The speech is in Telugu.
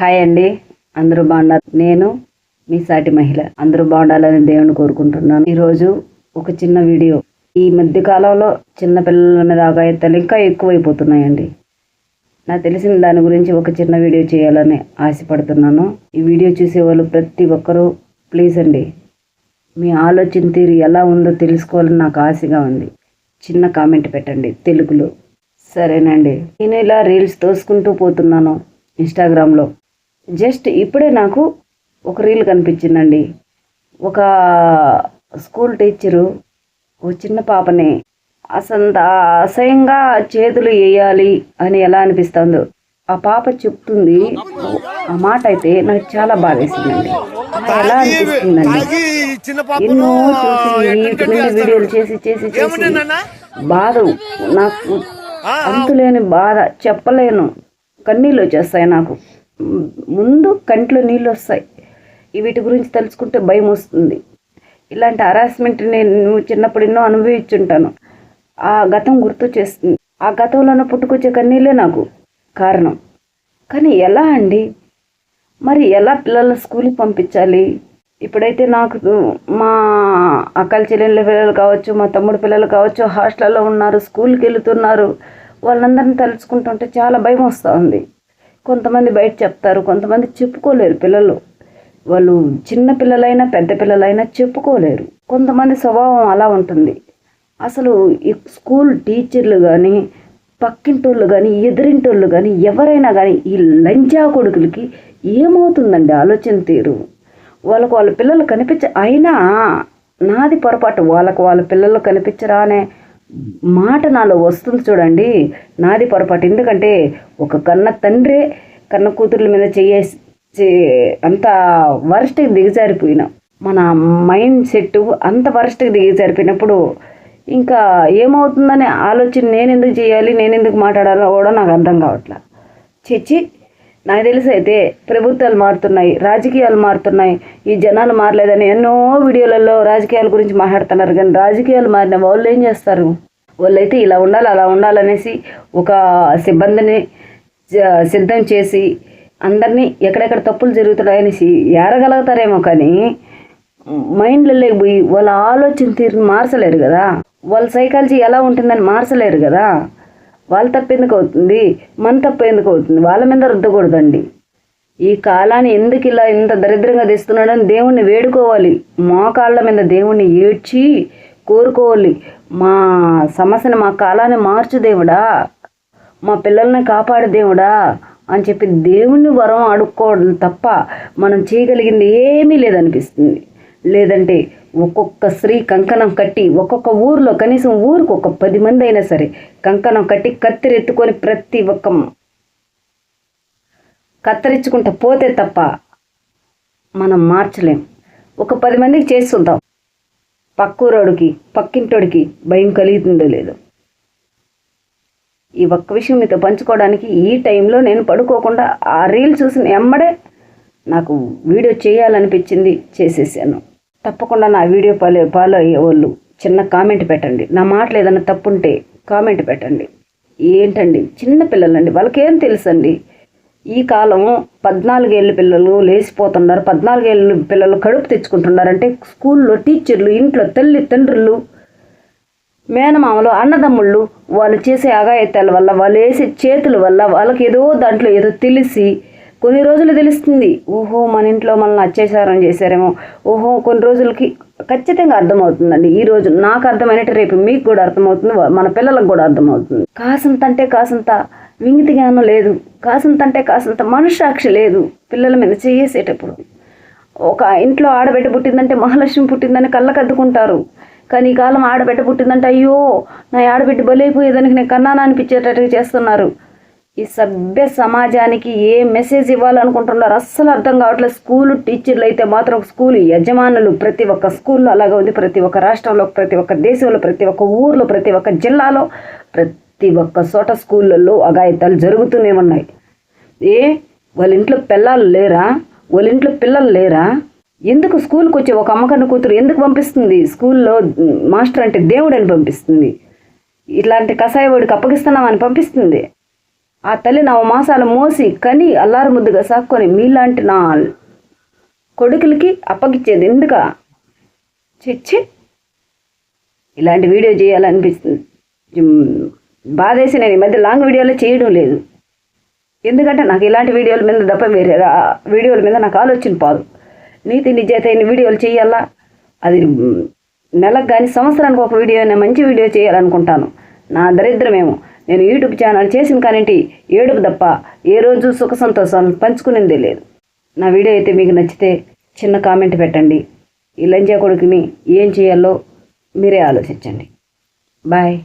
హాయ్ అండి. అందరూ బాగున్నారు. నేను మీ సాటి మహిళ. అందరూ బాగుండాలని దేవుని కోరుకుంటున్నాను. ఈరోజు ఒక చిన్న వీడియో. ఈ మధ్య కాలంలో చిన్న పిల్లల మీద ఆగాయత్తాలు ఇంకా ఎక్కువైపోతున్నాయండి. నాకు తెలిసిన దాని గురించి ఒక చిన్న వీడియో చేయాలని ఆశపడుతున్నాను. ఈ వీడియో చూసే వాళ్ళు ప్రతి ఒక్కరూ ప్లీజ్ అండి మీ ఆలోచన తీరు ఎలా ఉందో తెలుసుకోవాలని నాకు ఆశగా ఉంది. చిన్న కామెంట్ పెట్టండి తెలుగులో. సరేనండి. నేను ఇలా రీల్స్ తోసుకుంటూ పోతున్నాను ఇన్స్టాగ్రామ్లో. జస్ట్ ఇప్పుడే నాకు ఒక రీల్ కనిపించిందండి. ఒక స్కూల్ టీచరు ఓ చిన్న పాపని అసంత అసహ్యంగా చేతులు వేయాలి అని ఎలా అనిపిస్తుందో ఆ పాప చెప్తుంది. ఆ మాట అయితే నాకు చాలా బాధేసిందండి. ఎలా అనిపిస్తుందండి? ఎన్నో చూసి వీటి మీద వీడియోలు చేసి చేసి చేసి బాధ నాకు అంతులేని బాధ చెప్పలేను. కన్నీళ్ళు వచ్చేస్తాయి నాకు. ముందు కంట్లో నీళ్ళు వస్తాయి. వీటి గురించి తెలుసుకుంటే భయం వస్తుంది. ఇలాంటి హరాస్మెంట్ నేను చిన్నప్పుడు ఎన్నో అనుభవించుంటాను. ఆ గతం గుర్తు చేస్తుంది. ఆ గతంలోనే పుట్టుకొచ్చే కన్నీళ్ళే నాకు కారణం. కానీ ఎలా అండి? మరి ఎలా పిల్లల్ని స్కూల్కి పంపించాలి? ఇప్పుడైతే నాకు మా అక్కల చెల్లెళ్ళ పిల్లలు కావచ్చు మా తమ్ముడు పిల్లలు కావచ్చు హాస్టల్లో ఉన్నారు స్కూల్కి వెళుతున్నారు వాళ్ళందరిని తలుచుకుంటుంటే చాలా భయం వస్తూ ఉంది కొంతమంది బయట చెప్తారు కొంతమంది చెప్పుకోలేరు పిల్లలు. వాళ్ళు చిన్న పిల్లలైనా పెద్ద పిల్లలైనా చెప్పుకోలేరు. కొంతమంది స్వభావం అలా ఉంటుంది. అసలు ఈ స్కూల్ టీచర్లు కానీ పక్కింటోళ్ళు కానీ ఎదురింటోళ్ళు కానీ ఎవరైనా కానీ ఈ లంచా కొడుకులకి ఏమవుతుందండి ఆలోచన తీరు? వాళ్ళకు వాళ్ళ పిల్లలు కనిపించ అయినా నాది పొరపాటు వాళ్ళకు వాళ్ళ పిల్లలు కనిపించరా అనే మాట నాలో వస్తుంది చూడండి. నాది పొరపాటు. ఎందుకంటే ఒక కన్న తండ్రే కన్న కూతుర్ల మీద చేయేసి అంత వరస్ట్కి దిగజారిపోయినాం మన మైండ్ సెట్ అంత వరస్ట్కి దిగజారిపోయినప్పుడు ఇంకా ఏమవుతుందనే ఆలోచన నేను ఎందుకు చేయాలి నేను ఎందుకు మాట్లాడాలో కూడా నాకు అర్థం కావట్లా. చిచ్చి నాకు తెలిసి అయితే ప్రభుత్వాలు మారుతున్నాయి రాజకీయాలు మారుతున్నాయి. ఈ జనాలు మారలేదని ఎన్నో వీడియోలలో రాజకీయాల గురించి మాట్లాడుతున్నారు. కానీ రాజకీయాలు మారిన వాళ్ళు ఏం చేస్తారు? వాళ్ళైతే ఇలా ఉండాలి అలా ఉండాలనేసి ఒక సిబ్బందిని సిద్ధం చేసి అందరినీ ఎక్కడెక్కడ తప్పులు జరుగుతున్నాయనేసి ఏరగలుగుతారేమో కానీ మైండ్లో లేకపోయి వాళ్ళ ఆలోచన తీరుని మార్చలేరు కదా. వాళ్ళ సైకాలజీ ఎలా ఉంటుందని మార్చలేరు కదా. వాళ్ళ తప్పు ఎందుకు అవుతుంది? మన తప్పు ఎందుకు అవుతుంది? వాళ్ళ మీద రుద్దకూడదండి. ఈ కాలాన్ని ఎందుకు ఇలా ఇంత దరిద్రంగా తెస్తున్నాడని దేవుణ్ణి వేడుకోవాలి. మోకాళ్ళ మీద దేవుణ్ణి ఏడ్చి కోరుకోవాలి. మా సమస్యను మా కాలాన్ని మార్చు దేవుడా. మా పిల్లల్ని కాపాడు దేవుడా అని చెప్పి దేవుణ్ణి వరం అడుక్కోవడం తప్ప మనం చేయగలిగింది ఏమీ లేదనిపిస్తుంది. లేదంటే ఒక్కొక్క స్త్రీ కంకణం కట్టి ఒక్కొక్క ఊర్లో కనీసం ఊరికి ఒక పది మంది అయినా సరే కంకణం కట్టి కత్తిరెత్తుకొని ప్రతి ఒక్క కత్తిరించుకుంటా పోతే తప్ప మనం మార్చలేం. ఒక పది మందికి చేస్తుంటాం. పక్కూరోడికి పక్కింటోడికి భయం కలుగుతుందో లేదో. ఈ ఒక్క విషయం మీతో పంచుకోవడానికి ఈ టైంలో నేను పడుకోకుండా ఆ రీల్ చూసిన ఎమ్మడే నాకు వీడియో చేయాలనిపించింది చేసేసాను. తప్పకుండా నా వీడియో ఫాలో ఫాలో అయ్యే వాళ్ళు చిన్న కామెంట్ పెట్టండి. నా మాటలు ఏదైనా తప్పుంటే కామెంట్ పెట్టండి. ఏంటండి? చిన్న పిల్లలండి. వాళ్ళకేం తెలుసండి? ఈ కాలం పద్నాలుగేళ్ళ పిల్లలు లేచిపోతున్నారు. పద్నాలుగేళ్ళ పిల్లలు కడుపు తెచ్చుకుంటున్నారంటే స్కూల్లో టీచర్లు ఇంట్లో తల్లి తండ్రులు మేనమామలు అన్నదమ్ముళ్ళు వాళ్ళు చేసే అగాయత్యాల వల్ల వాళ్ళు వేసే చేతుల వల్ల వాళ్ళకి ఏదో దాంట్లో ఏదో తెలిసి కొన్ని రోజులు తెలుస్తుంది. ఓహో మన ఇంట్లో మనల్ని అత్యాచారం చేశారేమో. ఓహో కొన్ని రోజులకి ఖచ్చితంగా అర్థమవుతుందండి. ఈ రోజు నాకు అర్థమైనట్టు రేపు మీకు కూడా అర్థమవుతుంది మన పిల్లలకు కూడా అర్థమవుతుంది. కాసంత అంటే కాసంత వింగితి జ్ఞానం లేదు. కాసంత అంటే కాసంత మనసాక్షి లేదు. పిల్లల మీద చేసేటప్పుడు ఒక ఇంట్లో ఆడబిడ్డ పుట్టిందంటే మహాలక్ష్మి పుట్టిందని కళ్ళకద్దుకుంటారు. కానీ ఈ కాలం ఆడబిడ్డ పుట్టిందంటే అయ్యో నా ఆడబిడ్డ బలైపోయేదానికి నేను కన్నానా అనిపించేటట్టుగా చేస్తున్నారు. ఈ సభ్య సమాజానికి ఏ మెసేజ్ ఇవ్వాలనుకుంటున్నారు అస్సలు అర్థం కావట్లేదు. స్కూల్ టీచర్లు అయితే మాత్రం స్కూల్ యజమానులు ప్రతి ఒక్క స్కూల్లో అలాగే ఉంది. ప్రతి ఒక్క రాష్ట్రంలో ప్రతి ఒక్క దేశంలో ప్రతి ఒక్క ఊర్లో ప్రతి ఒక్క జిల్లాలో ప్రతి ప్రతి ఒక్క చోట స్కూళ్ళల్లో అగాయితాలు జరుగుతూనే ఉన్నాయి. ఏ? వాళ్ళ ఇంట్లో పిల్లలు లేరా? వాళ్ళ ఇంట్లో పిల్లలు లేరా? ఎందుకు స్కూల్కి వచ్చే ఒక అమ్మకన్న కూతురు ఎందుకు పంపిస్తుంది? స్కూల్లో మాస్టర్ అంటే దేవుడని పంపిస్తుంది. ఇట్లాంటి కషాయవాడికి అప్పగిస్తున్నామని పంపిస్తుంది. ఆ తల్లి నా మాసాలు మోసి కని అల్లారు ముద్దుగా సాక్కొని మీలాంటి నా కొడుకులకి అప్పగిచ్చేది ఎందుక? చెచ్చి ఇలాంటి వీడియో చేయాలనిపిస్తుంది. బాధేసి నేను ఈ మధ్య లాంగ్ వీడియోలో చేయడం లేదు. ఎందుకంటే నాకు ఇలాంటి వీడియోల మీద తప్ప వేరే వీడియోల మీద నాకు ఆలోచన పాదు. నీతి నిజాయితీ వీడియోలు చేయాలా? అది నెలకు కానీ సంవత్సరానికి ఒక వీడియో అయినా మంచి వీడియో చేయాలనుకుంటాను. నా దరిద్రమేమో. నేను యూట్యూబ్ ఛానల్ చేసిన కానింటి ఏడుపు తప్ప ఏ రోజు సుఖ సంతోషాలను పంచుకునేదే లేదు. నా వీడియో అయితే మీకు నచ్చితే చిన్న కామెంట్ పెట్టండి. ఈ లంజా కొడుకుని ఏం చేయాలో మీరే ఆలోచించండి. బాయ్.